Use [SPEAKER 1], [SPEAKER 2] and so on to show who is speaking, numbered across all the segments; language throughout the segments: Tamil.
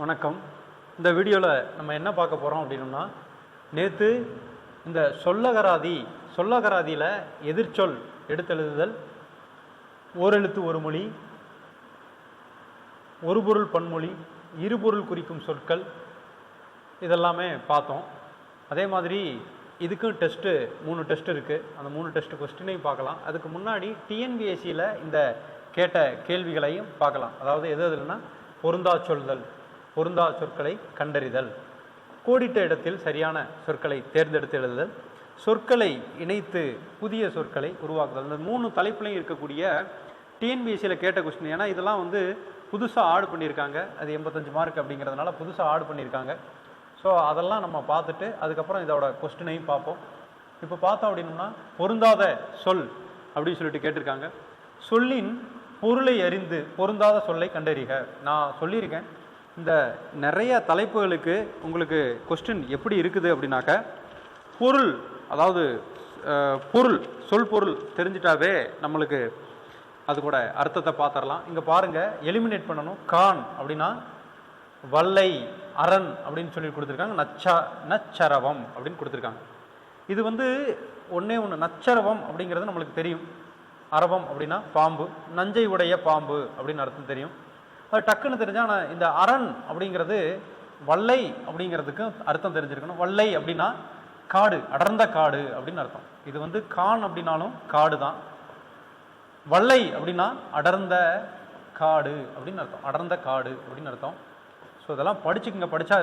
[SPEAKER 1] வணக்கம். இந்த வீடியோவில் நம்ம என்ன பார்க்க போகிறோம் அப்படின்னோம்னா நேற்று இந்த சொல்லகராதி சொல்லகராதியில் எதிர்ச்சொல் எடுத்தெழுதுதல் ஓரெழுத்து ஒரு மொழி ஒரு பொருள் பன்மொழி இருபொருள் குறிக்கும் சொற்கள் இதெல்லாமே பார்த்தோம். அதே மாதிரி இதுக்கும் டெஸ்ட்டு மூணு டெஸ்ட் இருக்குது அந்த மூணு டெஸ்ட் கொஸ்டினையும் பார்க்கலாம். அதுக்கு முன்னாடி டிஎன்பிஎஸ்சியில் இந்த கேட்ட கேள்விகளையும் பார்க்கலாம். அதாவது எது எதுலன்னா பொருந்தா சொல்தல். பொருந்தா சொற்களை கண்டறிதல். கோடிட்ட இடத்தில் சரியான சொற்களை தேர்ந்தெடுத்து எழுதுதல். சொற்களை இணைத்து புதிய சொற்களை உருவாக்குதல். இந்த மூணு தலைப்புலையும் இருக்கக்கூடிய டிஎன்பிஎஸ்சியில் கேட்ட கொஸ்டின் ஏன்னா இதெல்லாம் வந்து புதுசாக ஆடு பண்ணியிருக்காங்க. அது எண்பத்தஞ்சு மார்க் அப்படிங்கிறதுனால புதுசாக ஆடு பண்ணியிருக்காங்க. ஸோ அதெல்லாம் நம்ம பார்த்துட்டு அதுக்கப்புறம் இதோட கொஸ்டினையும் பார்ப்போம். இப்போ பார்த்தோம் அப்படின்னா பொருந்தாத சொல் அப்படின்னு சொல்லிட்டு கேட்டிருக்காங்க. சொல்லின் பொருளை அறிந்து பொருந்தாத சொல்லை கண்டறிக. நான் சொல்லியிருக்கேன். இந்த நிறைய தலைப்புகளுக்கு உங்களுக்கு கொஸ்டின் எப்படி இருக்குது அப்படின்னாக்க பொருள் அதாவது பொருள் சொல் பொருள் தெரிஞ்சிட்டாவே நம்மளுக்கு அது கூட அர்த்தத்தை பார்த்துடலாம் இங்கே பாருங்கள் எலிமினேட் பண்ணணும். கான் அப்படின்னா வல்லை அரண் அப்படின்னு சொல்லி கொடுத்துருக்காங்க. நச்சா நச்சரவம் அப்படின்னு கொடுத்துருக்காங்க. இது வந்து ஒன்றே ஒன்று நச்சரவம் அப்படிங்கிறது நம்மளுக்கு தெரியும். அரவம் அப்படின்னா பாம்பு நஞ்சை உடைய பாம்பு அப்படின்னு அர்த்தம் தெரியும். அது டக்குன்னு தெரிஞ்சா ஆனால் இந்த அரண் அப்படிங்கிறது வல்லை அப்படிங்கிறதுக்கும் அர்த்தம் தெரிஞ்சிருக்கணும். வல்லை அப்படின்னா காடு அடர்ந்த காடு அப்படின்னு அர்த்தம். இது வந்து கான் அப்படின்னாலும் காடு தான். வல்லை அப்படின்னா அடர்ந்த காடு அப்படின்னு அர்த்தம். அடர்ந்த காடு அப்படின்னு அர்த்தம். ஸோ இதெல்லாம் படிச்சுக்கங்க படித்தா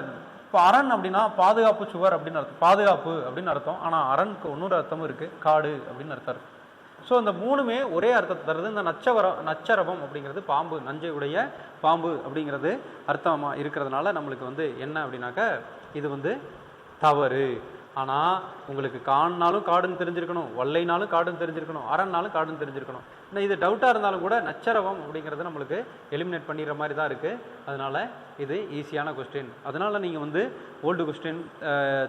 [SPEAKER 1] இப்போ அரண் அப்படின்னா பாதுகாப்பு சுவர் அப்படின்னு அர்த்தம். பாதுகாப்பு அப்படின்னு அர்த்தம். ஆனால் அரண்க்கு இன்னொரு அர்த்தமும் இருக்குது காடு அப்படின்னு அர்த்தம் இருக்குது ஸோ இந்த மூணுமே ஒரே அர்த்தத்தை தருது இந்த நச்சவரம் நச்சரவம் அப்படிங்கிறது பாம்பு நஞ்சையுடைய பாம்பு அப்படிங்கிறது அர்த்தமாக இருக்கிறதுனால நம்மளுக்கு வந்து என்ன அப்படின்னாக்க இது வந்து தவறு. ஆனால் உங்களுக்கு கான்னாலும் காடுன்னு தெரிஞ்சிருக்கணும் வல்லைனாலும் காடுன்னு தெரிஞ்சிருக்கணும் அரண்னாலும் காடுன்னு தெரிஞ்சிருக்கணும். இன்னும் இது டவுட்டாக இருந்தாலும் கூட நச்சரவம் அப்படிங்கிறத நம்மளுக்கு எலிமினேட் பண்ணிடுற மாதிரி தான் இருக்குது அதனால் இது ஈஸியான கொஸ்டின் அதனால் நீங்கள் வந்து old question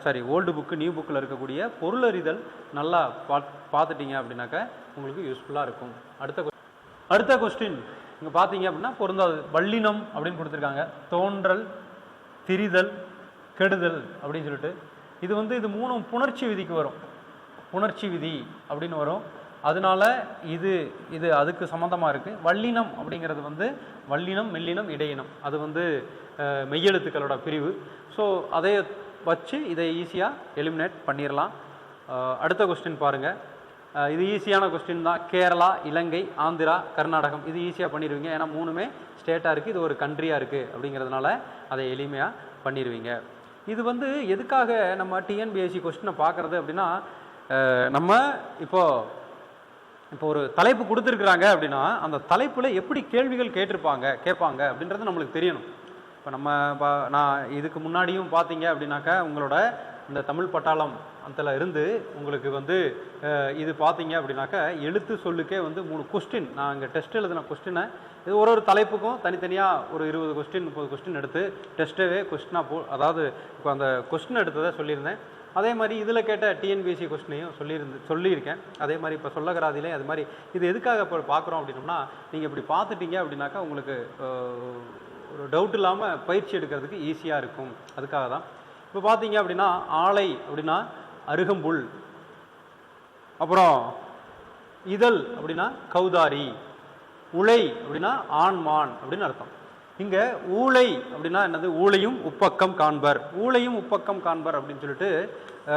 [SPEAKER 1] sorry old book new புக்கில் இருக்கக்கூடிய பொருளறிதல் நல்லா பா பார்த்துட்டீங்க அப்படின்னாக்க உங்களுக்கு யூஸ்ஃபுல்லாக இருக்கும். அடுத்த கொஸ்டின் அடுத்த கொஸ்டின் இங்கே பார்த்தீங்க அப்படின்னா பொருந்தாது. வல்லினம் அப்படின்னு கொடுத்துருக்காங்க. தோன்றல் திரிதல் கெடுதல் அப்படின்னு சொல்லிட்டு இது வந்து இது மூணும் புணர்ச்சி விதிக்கு வரும். புணர்ச்சி விதி அப்படின்னு வரும். அதனால இது இது அதுக்கு சம்மந்தமாக இருக்குது வல்லினம் அப்படிங்கிறது வந்து வல்லினம் மெல்லினம் இடையினம். அது வந்து மெய்யெழுத்துக்களோட பிரிவு. ஸோ அதை வச்சு இதை ஈஸியாக எலிமினேட் பண்ணிடலாம் அடுத்த கொஸ்டின் பாருங்கள் இது ஈஸியான கொஸ்டின் தான். கேரளா இலங்கை ஆந்திரா கர்நாடகம். இது ஈஸியாக பண்ணிடுவீங்க ஏன்னா மூணுமே ஸ்டேட்டாக இருக்குது இது ஒரு கண்ட்ரியாக இருக்குது அப்படிங்கிறதுனால அதை எளிமையாக பண்ணிடுவீங்க இது வந்து எதுக்காக நம்ம டிஎன்பிஎஸ்சி கொஸ்டினை பார்க்குறது அப்படின்னா நம்ம இப்போது இப்போ ஒரு தலைப்பு கொடுத்துருக்குறாங்க அப்படின்னா அந்த தலைப்பில் எப்படி கேள்விகள் கேட்டிருப்பாங்க கேட்பாங்க அப்படின்றது நம்மளுக்கு தெரியணும். இப்போ நம்ம நான் இதுக்கு முன்னாடியும் பார்த்தீங்க அப்படின்னாக்கா உங்களோட இந்த தமிழ் பட்டாளம் அதில் இருந்து உங்களுக்கு வந்து இது பார்த்தீங்க அப்படின்னாக்கா எழுத்து சொல்லுக்கே வந்து மூணு கொஸ்டின் நான் இங்கே டெஸ்ட் எழுதின கொஸ்டினை இது ஒரு ஒரு தலைப்புக்கும் தனித்தனியாக ஒரு இருபது கொஸ்டின் முப்பது கொஸ்டின் எடுத்து டெஸ்ட்டவே கொஸ்டினாக போ அதாவது இப்போ அந்த கொஸ்டின் எடுத்ததை சொல்லியிருந்தேன். அதே மாதிரி இதில் கேட்ட டிஎன்பிஎஸ்சி கொஸ்டினையும் சொல்லியிருந்து சொல்லியிருக்கேன். அதே மாதிரி இப்போ சொல்லகராதிலே அது மாதிரி இது எதுக்காக இப்போ பார்க்குறோம் அப்படின்னோம்னா நீங்கள் இப்படி பார்த்துட்டீங்க அப்படின்னாக்கா உங்களுக்கு ஒரு டவுட் இல்லாமல் பயிற்சி எடுக்கிறதுக்கு ஈஸியாக இருக்கும். அதுக்காக தான் இப்போ பார்த்தீங்க அப்படின்னா ஆலை அப்படின்னா அருகம்புல். அப்புறம் இதழ் அப்படின்னா கௌதாரி உலை அப்படின்னா ஆண்மான் அப்படின்னு அர்த்தம். இங்கே ஊளை அப்படின்னா என்னது? ஊளையும் உப்பக்கம் காண்பர். ஊளையும் உப்பக்கம் காண்பர் அப்படின்னு சொல்லிட்டு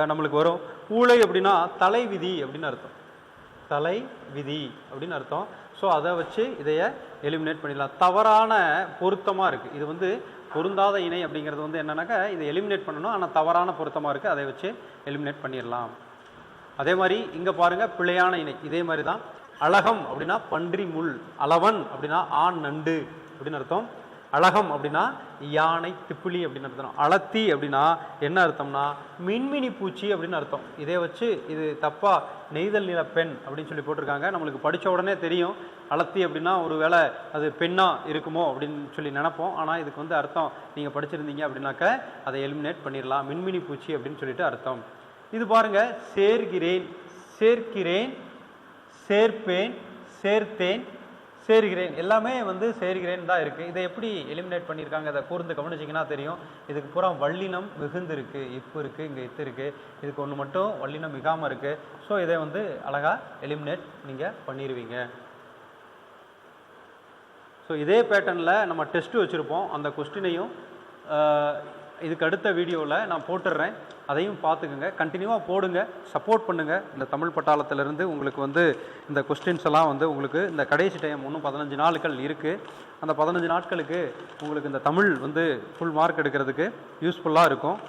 [SPEAKER 1] நம்மளுக்கு வரும். ஊளை அப்படின்னா தலை விதி அப்படின்னு அர்த்தம். தலை விதி அப்படின்னு அர்த்தம். ஸோ அதை வச்சு இதைய எலிமினேட் பண்ணிடலாம். தவறான பொருத்தமாக இருக்குது இது வந்து பொருந்தாத இணை அப்படிங்கிறது வந்து என்னென்னாக்கா இதை எலிமினேட் பண்ணணும். ஆனால் தவறான பொருத்தமாக இருக்குது அதை வச்சு எலிமினேட் பண்ணிடலாம். அதே மாதிரி இங்கே பாருங்க பிழையான இணை. இதே மாதிரி தான். அழகம் அப்படின்னா பன்றி முள் அளவன் அப்படின்னா ஆண் நண்டு அப்படின்னு அர்த்தம். அழகம் அப்படின்னா யானை திப்பிலி அப்படின்னு அர்த்தம். அளத்தி அப்படின்னா என்ன அர்த்தம்னா மின்மினி பூச்சி அப்படின்னு அர்த்தம். இதே வச்சு இது தப்பாக நெய்தல் நில பெண் அப்படின்னு சொல்லி போட்டிருக்காங்க. நம்மளுக்கு படித்த உடனே தெரியும். அளத்தி அப்படின்னா ஒரு வேளை அது பெண்ணாக இருக்குமோ அப்படின்னு சொல்லி நினப்போம். ஆனால் இதுக்கு வந்து அர்த்தம் நீங்கள் படிச்சிருந்தீங்க அப்படின்னாக்க அதை எலிமினேட் பண்ணிடலாம். மின்மினி பூச்சி அப்படின்னு சொல்லிட்டு அர்த்தம். இது பாருங்க சேர்கிறேன் சேர்க்கிறேன் சேர்ப்பேன் சேர்த்தேன் சேர்கிறேன். எல்லாமே வந்து சேர்கிறேன் தான் இருக்குது இதை எப்படி எலிமினேட் பண்ணியிருக்காங்க? இதை கூர்ந்து கவனிச்சிங்கன்னா தெரியும். இதுக்கு பூரா வல்லினம் மிகுந்து இருக்குது இருக்குது இங்கே இத்து இருக்குது இதுக்கு ஒன்று மட்டும் வல்லினம் மிகாமல் இருக்குது ஸோ இதை வந்து அழகாக எலிமினேட் நீங்கள் பண்ணிடுவீங்க ஸோ இதே பேட்டர்னில் நம்ம டெஸ்ட்டு வச்சுருப்போம். அந்த கொஸ்டினையும் இதுக்கு அடுத்த வீடியோவில் நான் போட்டுடுறேன் அதையும் பார்த்துக்குங்க. கண்டினியூவாக போடுங்க. சப்போர்ட் பண்ணுங்கள் இந்த தமிழ் பட்டாளத்திலிருந்து உங்களுக்கு வந்து இந்த கொஸ்டின்ஸ் எல்லாம் வந்து உங்களுக்கு இந்த கடைசி டைம் ஒன்றும் பதினஞ்சு நாட்கள் இருக்குது அந்த பதினஞ்சு நாட்களுக்கு உங்களுக்கு இந்த தமிழ் வந்து ஃபுல் மார்க் எடுக்கிறதுக்கு யூஸ்ஃபுல்லாக இருக்கும்.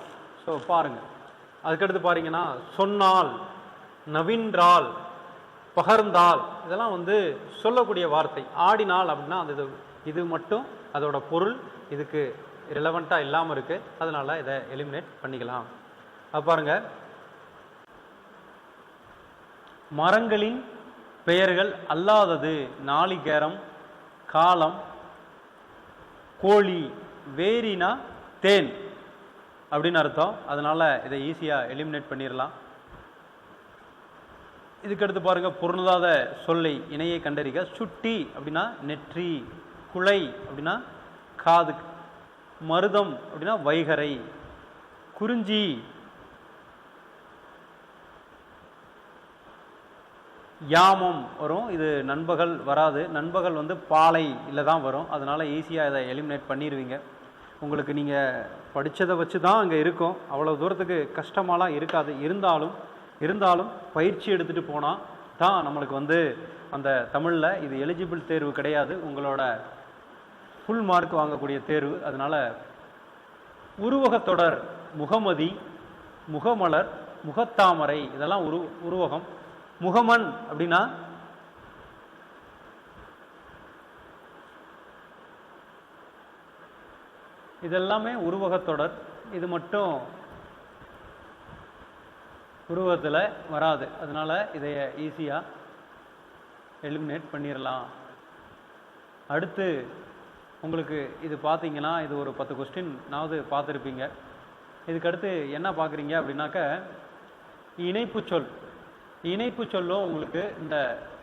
[SPEAKER 1] ஸோ பாருங்கள் அதுக்கடுத்து பாருங்கன்னா சொன்னால் நவின்றால் பகர்ந்தால் இதெல்லாம் வந்து சொல்லக்கூடிய வார்த்தை. ஆடினால் அப்படின்னா அது இது இது மட்டும் அதோட பொருள். இதுக்கு ரிலவெண்ட்டாக இல்லாமல் இருக்குது அதனால் இதை எலிமினேட் பண்ணிக்கலாம். பாருங்க. மரங்களின் பெயர்கள் அல்லாதது நாளிகேரம் காலம் கோழி வேரினா தேன் அப்படின்னு அர்த்தம். அதனால் இதை ஈஸியாக எலிமினேட் பண்ணிடலாம் இதுக்கடுத்து பாருங்க பொருந்தாத சொல்லை இணையை கண்டறிக. சுட்டி அப்படின்னா நெற்றி குலை அப்படின்னா காது மருதம் அப்படின்னா வைகரை குறிஞ்சி. யாமம் வரும் இது நண்பகல் வராது. நண்பகல் வந்து பாலை இல்லை தான் வரும். அதனால் ஈஸியாக இதை எலிமினேட் பண்ணிடுவீங்க உங்களுக்கு நீங்கள் படித்ததை வச்சு தான் அங்கே இருக்கும். அவ்வளோ தூரத்துக்கு கஷ்டமாலாம் இருக்காது. இருந்தாலும் இருந்தாலும் பயிற்சி எடுத்துகிட்டு போனால் தான் நம்மளுக்கு வந்து அந்த தமிழில் இது எலிஜிபிள் தேர்வு கிடையாது. உங்களோட ஃபுல் மார்க் வாங்கக்கூடிய தேர்வு. அதனால் உருவகத்தொடர் முகமதி முகமலர் முகத்தாமரை இதெல்லாம் உரு உருவகம். முகமன் அப்படின்னா இதெல்லாமே உருவகத்தொடர். இது மட்டும் உருவத்தில் வராது. அதனால் இதை ஈஸியாக எலிமினேட் பண்ணிடலாம் அடுத்து உங்களுக்கு இது பார்த்தீங்கன்னா இது ஒரு பத்து கொஸ்டின்னாவது பார்த்துருப்பீங்க. இதுக்கடுத்து என்ன பார்க்குறீங்க அப்படின்னாக்க இணைப்பு சொல். இணைப்பு சொல்லும் உங்களுக்கு இந்த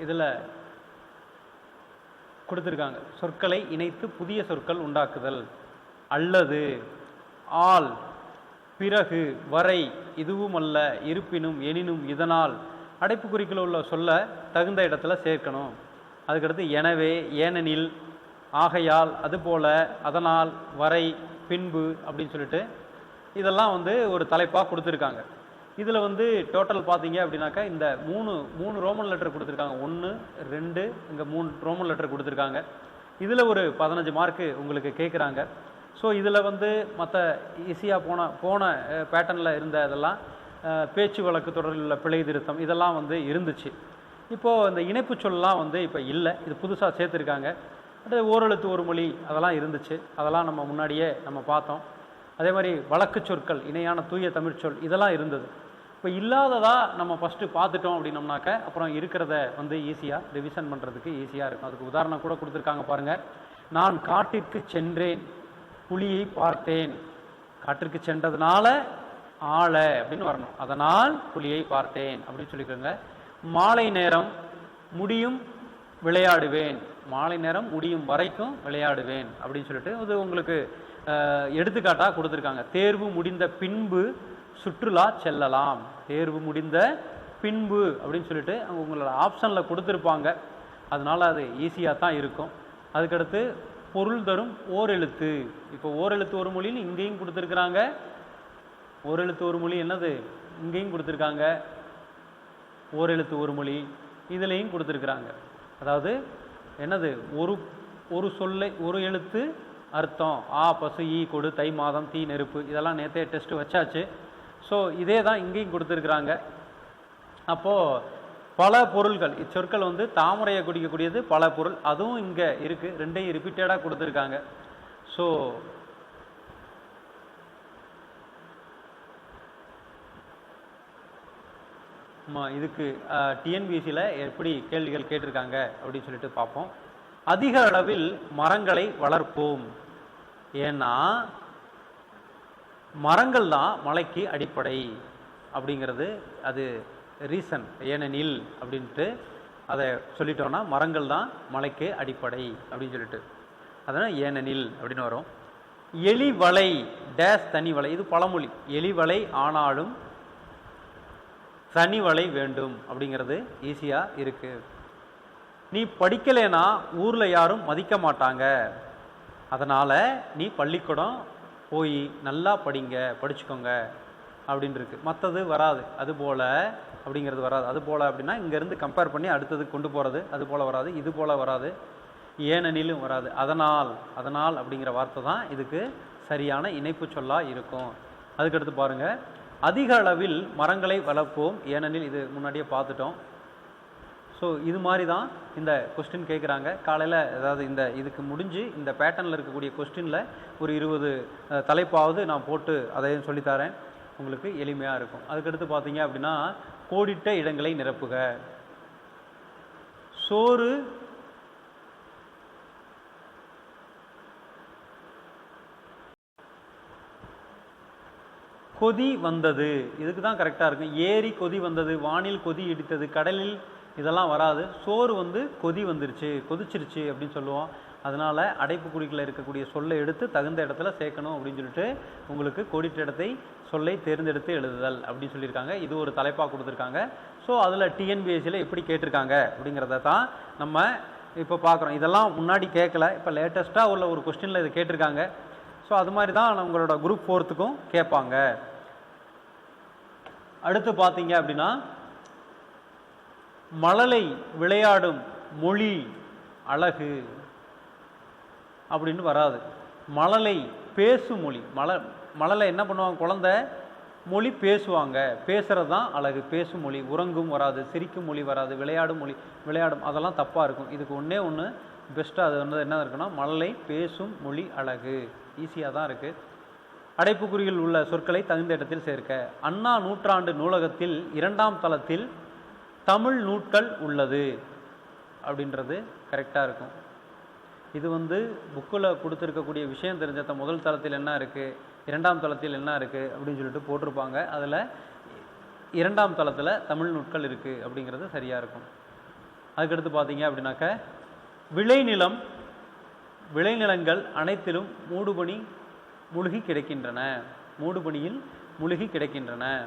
[SPEAKER 1] இதில் கொடுத்துருக்காங்க. சொற்களை இணைத்து புதிய சொற்கள் உண்டாக்குதல். அல்லது ஆள் பிறகு வரை இதுவும் அல்ல இருப்பினும் எனினும் இதனால். அடைப்புக்குறிக்குள்ள உள்ள சொல்ல தகுந்த இடத்துல சேர்க்கணும். அதுக்கடுத்து எனவே ஏனெனில் ஆகையால் அதுபோல் அதனால் வரை பின்பு அப்படின்னு சொல்லிட்டு இதெல்லாம் வந்து ஒரு தலைப்பாக கொடுத்துருக்காங்க. இதில் வந்து டோட்டல் பார்த்தீங்க அப்படின்னாக்கா இந்த மூணு மூணு ரோமன் லெட்டர் கொடுத்துருக்காங்க. ஒன்று ரெண்டு இங்கே மூணு ரோமன் லெட்டர் கொடுத்துருக்காங்க. இதில் ஒரு பதினஞ்சு மார்க்கு உங்களுக்கு கேட்குறாங்க ஸோ இதில் வந்து மற்ற ஈஸியாக போன போன பேட்டர்னில் இருந்த இதெல்லாம் பேச்சு வழக்கு தொடரில் உள்ள பிழை திருத்தம் இதெல்லாம் வந்து இருந்துச்சு. இப்போது இந்த இணைப்பு சொல்லலாம் வந்து இப்போ இல்லை. இது புதுசாக சேர்த்துருக்காங்க. அடுத்து ஓரெழுத்து ஒரு மொழி அதெல்லாம் இருந்துச்சு. அதெல்லாம் நம்ம முன்னாடியே நம்ம பார்த்தோம். அதே மாதிரி வழக்கு சொற்கள் இணையான தூய தமிழ்ச்சொல் இதெல்லாம் இருந்தது. இப்போ இல்லாததா நம்ம ஃபஸ்ட்டு பார்த்துட்டோம் அப்படின்னோம்னாக்க அப்புறம் இருக்கிறத வந்து ஈஸியாக ரிவிஷன் பண்ணுறதுக்கு ஈஸியாக இருக்கும். அதுக்கு உதாரணம் கூட கொடுத்துருக்காங்க பாருங்கள் நான் காட்டிற்கு சென்றேன் புலியை பார்த்தேன். காட்டிற்கு சென்றதுனால ஆளை அப்படின்னு வரணும். அதனால் புலியை பார்த்தேன் அப்படின்னு சொல்லிக்கோங்க. மாலை நேரம் முடியும் விளையாடுவேன். மாலை நேரம் முடியும் வரைக்கும் விளையாடுவேன் அப்படின்னு சொல்லிட்டு இது உங்களுக்கு எடுத்துக்காட்டாக கொடுத்துருக்காங்க. தேர்வு முடிந்த பின்பு சுற்றுலா செல்லலாம். தேர்வு முடிந்த பின்பு அப்படின்னு சொல்லிட்டு அவங்க உங்களோட ஆப்ஷனில் கொடுத்துருப்பாங்க. அதனால் அது ஈஸியாக தான் இருக்கும். அதுக்கடுத்து பொருள் தரும் ஓரெழுத்து. இப்போ ஓரெழுத்து ஒரு மொழின்னு இங்கேயும் கொடுத்துருக்குறாங்க. ஓரெழுத்து ஒரு மொழி என்னது? இங்கேயும் கொடுத்துருக்காங்க. ஓரெழுத்து ஒரு மொழி. இதுலேயும் கொடுத்துருக்குறாங்க. அதாவது என்னது? ஒரு ஒரு சொல்லை ஒரு எழுத்து அர்த்தம். ஆ பசு ஈ கொடு தை மாதம் தீ நெருப்பு. இதெல்லாம் நேற்றே டெஸ்ட்டு வச்சாச்சு. ஸோ இதே தான் இங்கேயும் கொடுத்துருக்குறாங்க. அப்போது பல பொருள்கள். இச்சொற்கள் வந்து தாமரையை குடிக்கக்கூடியது பல பொருள். அதுவும் இங்கே இருக்குது ரெண்டையும் ரிப்பீட்டடாக கொடுத்துருக்காங்க. ஸோ இதுக்கு டிஎன்பிஎஸ்சியில் எப்படி கேள்விகள் கேட்டிருக்காங்க அப்படின்னு சொல்லிட்டு பார்ப்போம். அதிக அளவில் மரங்களை வளர்ப்போம். ஏன்னா மரங்கள் தான் மலைக்கு அடிப்படை அப்படிங்கிறது அது ரீசன் ஏனெனில் அப்படின்ட்டு அதை சொல்லிட்டோம்னா மரங்கள் தான் மலைக்கு அடிப்படை அப்படின்னு சொல்லிட்டு. அதனால் ஏனெனில் அப்படின்னு வரும். எலி வலை டேஸ் தனி வலை இது பழமொழி. எலி வலை ஆனாலும் தனி வலை வேண்டும் அப்படிங்கிறது ஈஸியாக இருக்குது நீ படிக்கலைன்னா ஊரில் யாரும் மதிக்க மாட்டாங்க. அதனால் நீ பள்ளிக்கூடம் போய் நல்லா படிங்க படிச்சுக்கோங்க அப்படின்னு இருக்கு. மற்றது வராது. அது போல் அப்படிங்கிறது வராது. அது போல் அப்படின்னா இங்கேருந்து கம்பேர் பண்ணி அடுத்தது கொண்டு போகிறது அது போல் வராது இது போல் வராது ஏனெனிலும் வராது. அதனால் அதனால் அப்படிங்கிற வார்த்தை தான் இதுக்கு சரியான இணைப்பு சொல்லாக இருக்கும். அதுக்கடுத்து பாருங்கள் அதிக அளவில் மரங்களை வளர்ப்போம். ஏனெனில் இது முன்னாடியே பார்த்துட்டோம். ஸோ இது மாதிரி தான் இந்த கொஸ்டின் கேட்குறாங்க. காலையில் அதாவது இந்த இதுக்கு முடிஞ்சு இந்த பேட்டர்னில் இருக்கக்கூடிய கொஸ்டினில் ஒரு இருபது தலைப்பாவது நான் போட்டு அதையும் சொல்லித்தரேன் உங்களுக்கு எளிமையாக இருக்கும். அதுக்கடுத்து பார்த்தீங்க அப்படின்னா கோடிட்ட இடங்களை நிரப்புக. சோறு கொதி வந்தது. இதுக்கு தான் கரெக்டாக இருக்கும் ஏரி கொதி வந்தது வானில் கொதி இடித்தது கடலில் இதெல்லாம் வராது. சோறு வந்து கொதி வந்துருச்சு கொதிச்சிருச்சு அப்படின்னு சொல்லுவோம். அதனால் அடைப்புக்குறிகளில் இருக்கக்கூடிய சொல்லை எடுத்து தகுந்த இடத்துல சேர்க்கணும் அப்படின்னு சொல்லிட்டு உங்களுக்கு கோடிட்ட இடத்தை சொல்லை தேர்ந்தெடுத்து எழுதுதல் அப்படின்னு சொல்லியிருக்காங்க. இது ஒரு தலைப்பாக கொடுத்துருக்காங்க. ஸோ அதில் டிஎன்பிஎஸ்சியில் எப்படி கேட்டிருக்காங்க அப்படிங்கிறத தான் நம்ம இப்போ பார்க்குறோம். இதெல்லாம் முன்னாடி கேட்கல. இப்போ லேட்டஸ்ட்டாக உள்ள ஒரு கொஸ்டினில் இது கேட்டிருக்காங்க. ஸோ அது மாதிரி தான் உங்களோட குரூப் ஃபோர்த்துக்கும் கேட்பாங்க. அடுத்து பார்த்தீங்க அப்படின்னா மழலை விளையாடும் மொழி அழகு அப்படின்னு வராது. மழலை பேசும் மொழி. மழ மழலை என்ன பண்ணுவாங்க குழந்த? மொழி பேசுவாங்க. பேசுகிறது தான் அழகு. பேசும் மொழி. உறங்கும் வராது. சிரிக்கும் மொழி வராது. விளையாடும் மொழி விளையாடும் அதெல்லாம் தப்பாக இருக்கும். இதுக்கு ஒன்றே ஒன்று பெஸ்ட்டாக அது வந்து என்ன இருக்குன்னா மழலை பேசும் மொழி அழகு. ஈஸியாக தான் இருக்குது அடைப்புக்குறியில் உள்ள சொற்களை தகுந்த இடத்தில் சேர்க்க. அண்ணா நூற்றாண்டு நூலகத்தில் இரண்டாம் தளத்தில் தமிழ் நூட்கள் உள்ளது அப்படின்றது கரெக்டாக இருக்கும். இது வந்து புக்கில் கொடுத்துருக்கக்கூடிய விஷயம் தெரிஞ்சத முதல் தளத்தில் என்ன இருக்குது இரண்டாம் தளத்தில் என்ன இருக்குது அப்படின்னு சொல்லிட்டு போட்டிருப்பாங்க. அதில் இரண்டாம் தளத்தில் தமிழ் நூட்கள் இருக்குது அப்படிங்கிறது சரியாக இருக்கும். அதுக்கடுத்து பார்த்தீங்க அப்படின்னாக்க விளைநிலம் விளைநிலங்கள் அனைத்திலும் மூடுபனி முழுகி கிடக்கின்றன. மூடுபனியில் முழுகி கிடைக்கின்றன.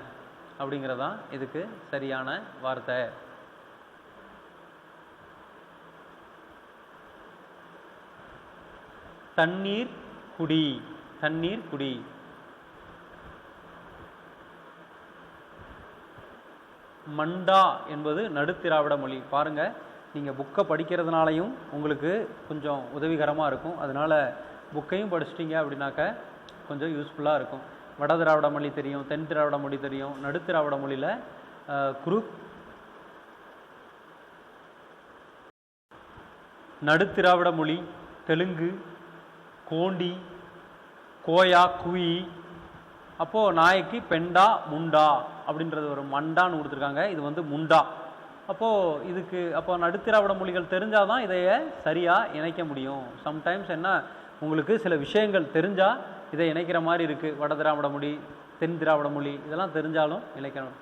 [SPEAKER 1] அப்படிங்கிறதான் இதுக்கு சரியான வார்த்தை. தண்ணீர் குடி. தண்ணீர் குடி. மண்டா என்பது நடுத்திராவிட மொழி. பாருங்க நீங்கள் புக்கை படிக்கிறதுனாலையும் உங்களுக்கு கொஞ்சம் உதவிகரமாக இருக்கும். அதனால் புக்கையும் படிச்சிட்டிங்க அப்படின்னாக்க கொஞ்சம் யூஸ்ஃபுல்லாக இருக்கும். வட திராவிட மொழி தெரியும் தென் திராவிட மொழி தெரியும். நடுத்திராவிட மொழியில் குரூப் நடுத்திராவிட மொழி தெலுங்கு கோண்டி கோயா குயி அப்போது நாய்க்கு பெண்டா முண்டா அப்படின்றது ஒரு மண்டான்னு கொடுத்துருக்காங்க. இது வந்து முண்டா. அப்போது இதுக்கு அப்போ நடுத்திராவிட மொழிகள் தெரிஞ்சால் தான் இதைய சரியாக இணைக்க முடியும். சம்டைம்ஸ் என்ன உங்களுக்கு சில விஷயங்கள் தெரிஞ்சால் இதை இணைக்கிற மாதிரி இருக்குது வட திராவிட மொழி தென் திராவிட மொழி இதெல்லாம் தெரிஞ்சாலும் இணைக்கணும்.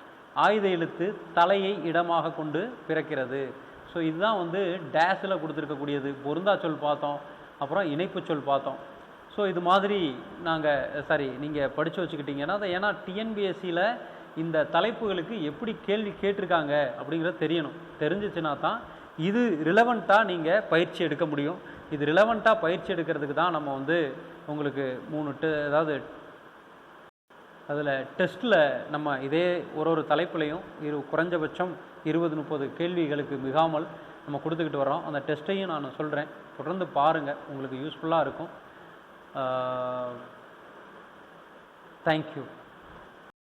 [SPEAKER 1] ஆயுத எழுத்து தலையை இடமாக கொண்டு பிறக்கிறது. ஸோ இதுதான் வந்து டேஸில் கொடுத்துருக்கக்கூடியது. பொருந்தா சொல் பார்த்தோம். அப்புறம் இணைப்பு சொல் பார்த்தோம். ஸோ இது மாதிரி நாங்கள் சாரி நீங்கள் படித்து வச்சுக்கிட்டீங்கன்னா அதை ஏன்னா டிஎன்பிஎஸ்சியில் இந்த தலைப்புகளுக்கு எப்படி கேள்வி கேட்டிருக்காங்க அப்படிங்கிறத தெரியணும். தெரிஞ்சிச்சுன்னா தான் இது ரிலவெண்ட்டாக நீங்கள் பயிற்சி எடுக்க முடியும். இது ரிலவெண்ட்டாக பயிற்சி எடுக்கிறதுக்கு தான் நம்ம வந்து உங்களுக்கு மூணு டு அதாவது அதில் டெஸ்ட்டில் நம்ம இதே ஒரு ஒரு தலைப்புலையும் இரு குறைஞ்சபட்சம் இருபது முப்பது கேள்விகளுக்கு மிகாமல் நம்ம கொடுத்துக்கிட்டு வரோம் அந்த டெஸ்ட்டையும் நான் சொல்கிறேன் தொடர்ந்து பாருங்கள் உங்களுக்கு யூஸ்ஃபுல்லாக இருக்கும். தேங்க்யூ